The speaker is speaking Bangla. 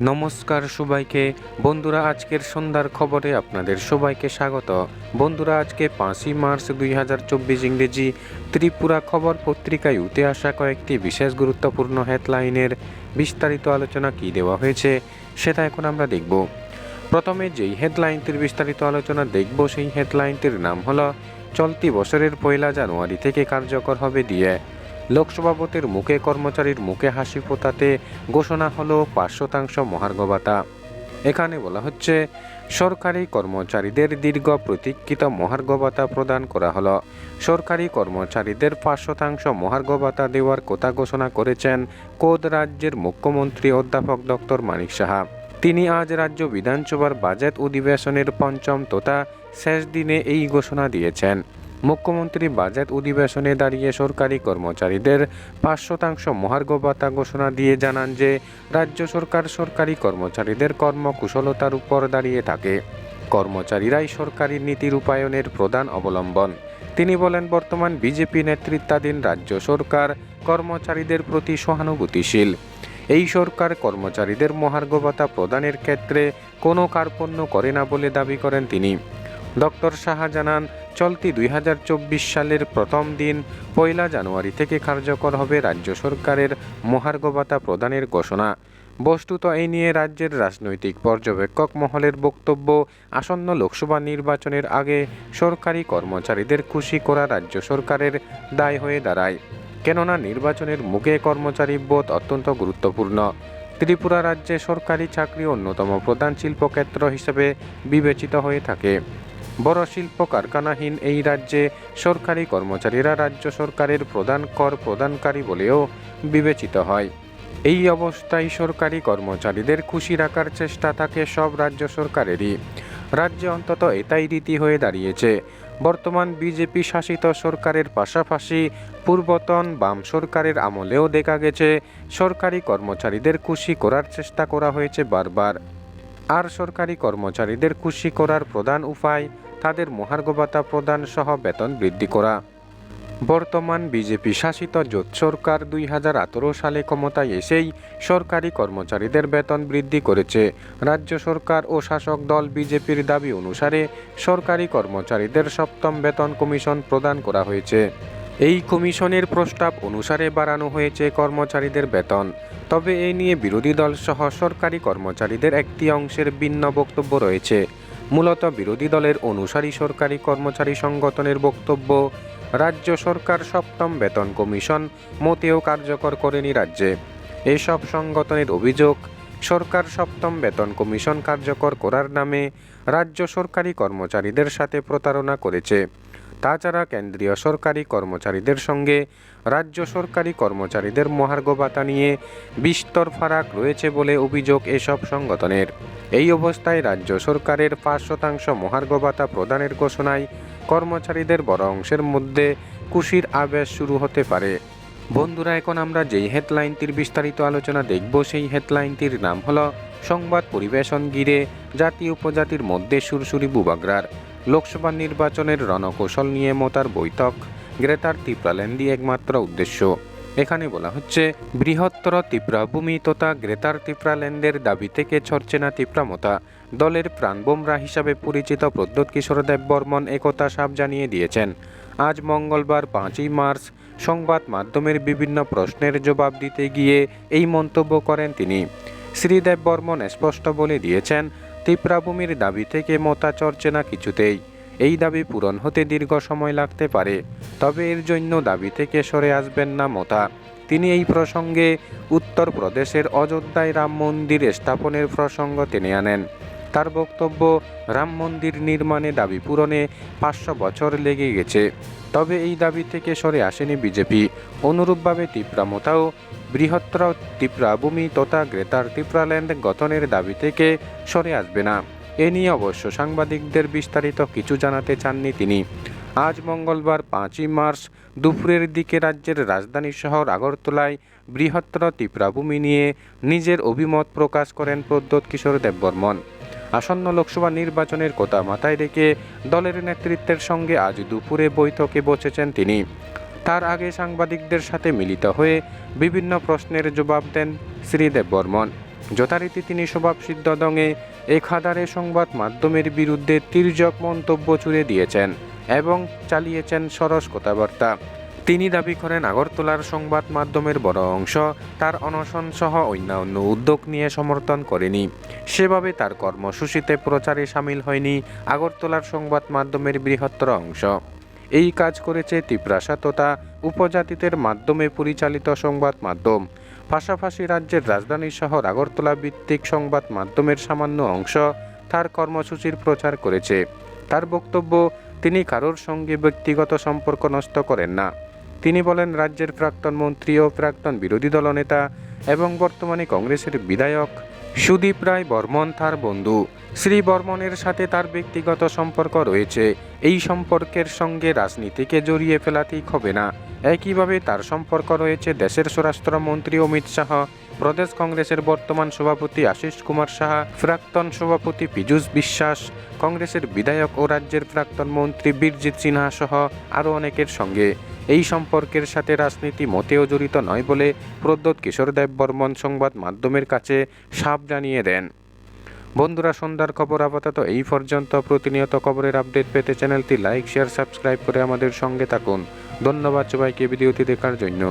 নমস্কার সবাইকে। বন্ধুরা, আজকের সন্ধ্যার খবরে আপনাদের সবাইকে স্বাগত। বন্ধুরা, আজকে পাঁচই মার্চ দুই হাজার চব্বিশ ইংরেজি ত্রিপুরা খবর পত্রিকায় উঠে আসা কয়েকটি বিশেষ গুরুত্বপূর্ণ হেডলাইনের বিস্তারিত আলোচনা কী দেওয়া হয়েছে, সেটা এখন আমরা দেখব। প্রথমে যেই হেডলাইনটির বিস্তারিত আলোচনা দেখব, সেই হেডলাইনটির নাম হলো, চলতি বছরের পয়লা জানুয়ারি থেকে কার্যকর হবে দিয়ে। লোকসভা ভোটের মুখে কর্মচারীর মুখে হাসি ফোটাতে ঘোষণা হলো পাঁচ শতাংশ মহার্ঘ ভাতা। এখানে বলা হচ্ছে, সরকারি কর্মচারীদের দীর্ঘ প্রতীক্ষিত মহার্ঘ ভাতা প্রদান করা হলো। সরকারি কর্মচারীদের পাঁচ শতাংশ মহার্ঘ ভাতা দেওয়ার কথা ঘোষণা করেছেন কোদ রাজ্যের মুখ্যমন্ত্রী অধ্যাপক ডক্টর মানিক সাহা। তিনি আজ রাজ্য বিধানসভার বাজেট অধিবেশনের পঞ্চম তথা শেষ দিনে এই ঘোষণা দিয়েছেন। মুখ্যমন্ত্রী বাজেট অধিবেশনে দাঁড়িয়ে সরকারি কর্মচারীদের পাঁচ শতাংশ মহার্ঘ ভাতা ঘোষণা দিয়ে জানান যে, রাজ্য সরকার সরকারি কর্মচারীদের কর্মকুশলতার উপর দাঁড়িয়ে থাকে। কর্মচারীরাই সরকারি নীতি রূপায়ণের প্রধান অবলম্বন। তিনি বলেন, বর্তমান বিজেপি নেতৃত্বাধীন রাজ্য সরকার কর্মচারীদের প্রতি সহানুভূতিশীল। এই সরকার কর্মচারীদের মহার্ঘ ভাতা প্রদানের ক্ষেত্রে কোনো কার্পণ্য করে না বলে দাবি করেন তিনি। ডক্টর সাহা জানান, চলতি দুই হাজার চব্বিশ সালের প্রথম দিন, পয়লা জানুয়ারি থেকে কার্যকর হবে রাজ্য সরকারের মহার্ঘ ভাতা প্রদানের ঘোষণা। বস্তুত এই নিয়ে রাজ্যের রাজনৈতিক পর্যবেক্ষক মহলের বক্তব্য, আসন্ন লোকসভা নির্বাচনের আগে সরকারি কর্মচারীদের খুশি করা রাজ্য সরকারের দায় হয়ে দাঁড়ায়। কেননা নির্বাচনের মুখে কর্মচারী বোধ অত্যন্ত গুরুত্বপূর্ণ। ত্রিপুরা রাজ্যে সরকারি চাকরি অন্যতম প্রধান শিল্পক্ষেত্র হিসেবে বিবেচিত হয়ে থাকে। বড় শিল্প কারখানাহীন এই রাজ্যে সরকারি কর্মচারীরা রাজ্য সরকারের প্রধান কর প্রদানকারী বলেও বিবেচিত হয়। এই অবস্থায় সরকারি কর্মচারীদের খুশি রাখার চেষ্টা থাকে সব রাজ্য সরকারেরই। রাজ্যে অন্তত এটাই রীতি হয়ে দাঁড়িয়েছে। বর্তমান বিজেপি শাসিত সরকারের পাশাপাশি পূর্বতন বাম সরকারের আমলেও দেখা গেছে, সরকারি কর্মচারীদের খুশি করার চেষ্টা করা হয়েছে বারবার। আর সরকারি কর্মচারীদের খুশি করার প্রধান উপায় তাদের মহার্ঘ ভাতা প্রদান সহ বেতন বৃদ্ধি করা। বর্তমান বিজেপি শাসিত জোট সরকার দুই হাজার আঠারো সালে ক্ষমতায় এসেই সরকারি কর্মচারীদের বেতন বৃদ্ধি করেছে। রাজ্য সরকার ও শাসক দল বিজেপির দাবি অনুসারে সরকারি কর্মচারীদের সপ্তম বেতন কমিশন প্রদান করা হয়েছে। এই কমিশনের প্রস্তাব অনুসারে বাড়ানো হয়েছে কর্মচারীদের বেতন। তবে এ নিয়ে বিরোধী দল সহ সরকারি কর্মচারীদের একটি অংশের ভিন্ন বক্তব্য রয়েছে। মূলত বিরোধী দলের অনুসারী সরকারি কর্মচারী সংগঠনের বক্তব্য, রাজ্য সরকার সপ্তম বেতন কমিশন মতেও কার্যকর করেনি রাজ্যে। এসব সংগঠনের অভিযোগ, সরকার সপ্তম বেতন কমিশন কার্যকর করার নামে রাজ্য সরকারি কর্মচারীদের সাথে প্রতারণা করেছে। তাছাড়া কেন্দ্রীয় সরকারি কর্মচারীদের সঙ্গে রাজ্য সরকারি কর্মচারীদের মহার্ঘ ভাতা নিয়ে বিস্তর ফারাক রয়েছে বলে অভিযোগ এসব সংগঠনের। এই অবস্থায় রাজ্য সরকারের পাঁচ শতাংশ মহার্ঘ ভাতা প্রদানের ঘোষণায় কর্মচারীদের বড় অংশের মধ্যে খুশির আবেশ শুরু হতে পারে। বন্ধুরা, এখন আমরা যেই হেডলাইনটির বিস্তারিত আলোচনা দেখব, সেই হেডলাইনটির নাম হলো সংবাদ পরিবেশন ঘিরে জাতি উপজাতির মধ্যে সুরসুরি বুবাগ্রার। লোকসভা নির্বাচনের রণকৌশল নিয়ে মোতার বৈঠক, গ্রেটার ত্রিপ্রাল্যান্ডই একমাত্র উদ্দেশ্য। এখানে বলা হচ্ছে, বৃহত্তর ত্রিপ্রাভূমি তথা গ্রেটার ত্রিপ্রাল্যান্ডের দাবি থেকে ছড়ছে না ত্রিপ্রামতা দলের প্রাণবোমরা হিসাবে পরিচিত প্রদ্যোৎ কিশোর দেব বর্মন একথা সাপ জানিয়ে দিয়েছেন। আজ মঙ্গলবার পাঁচই মার্চ সংবাদ মাধ্যমের বিভিন্ন প্রশ্নের জবাব দিতে গিয়ে এই মন্তব্য করেন তিনি। শ্রীদেব বর্মন স্পষ্ট বলে দিয়েছেন ত্রিপ্রাভূমির দাবি থেকে মতা চর্চে না কিছুতেই। এই দাবি পূরণ হতে দীর্ঘ সময় লাগতে পারে, তবে এর জন্য দাবি থেকে সরে আসবেন না মতা। তিনি এই প্রসঙ্গে উত্তরপ্রদেশের অযোধ্যায় রাম মন্দির স্থাপনের প্রসঙ্গ টেনে আনেন। তার বক্তব্য, রাম মন্দির নির্মাণে দাবি পূরণে পাঁচশো বছর লেগে গেছে। তবে এই দাবি থেকে সরে আসেনি বিজেপি। অনুরূপভাবে তীব্রামতাও বৃহত্তর তীব্রাভূমি তথা গ্রেটার তীব্রাল্যান্ড গঠনের দাবি থেকে সরে আসবে না। এ নিয়ে অবশ্য সাংবাদিকদের বিস্তারিত কিছু জানাতে চাননি তিনি। আজ মঙ্গলবার পাঁচই মার্চ, দুপুরের দিকে রাজ্যের রাজধানী শহর আগরতলায় বৃহত্তর তীব্রাভূমি নিয়ে নিজের অভিমত প্রকাশ করেন প্রদ্যোৎ কিশোর দেববর্মন। আসন্ন লোকসভা নির্বাচনের কথা মাথায় রেখে দলের নেতৃত্বের সঙ্গে আজ দুপুরে বৈঠকে বসেছেন তিনি। তার আগে সাংবাদিকদের সাথে মিলিত হয়ে বিভিন্ন প্রশ্নের জবাব দেন শ্রীদেব বর্মন। যথারীতি তিনি স্বভাবসিদ্ধ দঙে একাধারে সংবাদ মাধ্যমের বিরুদ্ধে তির্যক মন্তব্য ছুড়ে দিয়েছেন এবং চালিয়েছেন সরস কথাবার্তা। তিনি দাবি করেন, আগরতলার সংবাদ মাধ্যমের বড় অংশ তার অনশন সহ অন্যান্য উদ্যোগ নিয়ে সমর্থন করেনি। সেভাবে তার কর্মসূচিতে প্রচারে সামিল হয়নি আগরতলার সংবাদ মাধ্যমের বৃহত্তর অংশ। এই কাজ করেছে তিপ্রাসা তথা উপজাতিদের মাধ্যমে পরিচালিত সংবাদ মাধ্যম। পাশাপাশি রাজ্যের রাজধানী শহর আগরতলা ভিত্তিক সংবাদ মাধ্যমের সামান্য অংশ তার কর্মসূচির প্রচার করেছে। তার বক্তব্য, তিনি কারোর সঙ্গে ব্যক্তিগত সম্পর্ক নষ্ট করেন না। তিনি বলেন, রাজ্যের প্রাক্তন মন্ত্রী ও প্রাক্তন বিরোধী দলনেতা এবং বর্তমানে কংগ্রেসের বিধায়ক সুদীপ রায় বর্মন তার বন্ধু। শ্রী বর্মনের সাথে তার ব্যক্তিগত সম্পর্ক রয়েছে। এই সম্পর্কের সঙ্গে রাজনীতিকে জড়িয়ে ফেলা ঠিক হবে না। একইভাবে তার সম্পর্ক রয়েছে দেশের স্বরাষ্ট্রমন্ত্রী অমিত শাহ প্রদেশ কংগ্রেসের বর্তমান সভাপতি আশিস কুমার সাহা, প্রাক্তন সভাপতি পীযূষ বিশ্বাস, কংগ্রেসের বিধায়ক ও রাজ্যের প্রাক্তন মন্ত্রী বীরজিৎ সিনহা সহ আরও অনেকের সঙ্গে। এই সম্পর্কের সাথে রাজনীতি মোটেও জড়িত নয় বলে প্রদ্যোৎ কিশোর দেব বর্মন সংবাদ মাধ্যমের কাছে সাপ জানিয়ে দেন। বন্ধুরা, সন্ধ্যার খবর আপাতত এই পর্যন্ত। প্রতিনিয়ত খবরের আপডেট পেতে চ্যানেলটি লাইক, শেয়ার, সাবস্ক্রাইব করে আমাদের সঙ্গে থাকুন। ধন্যবাদ সবাইকে ভিডিওটি দেখার জন্য।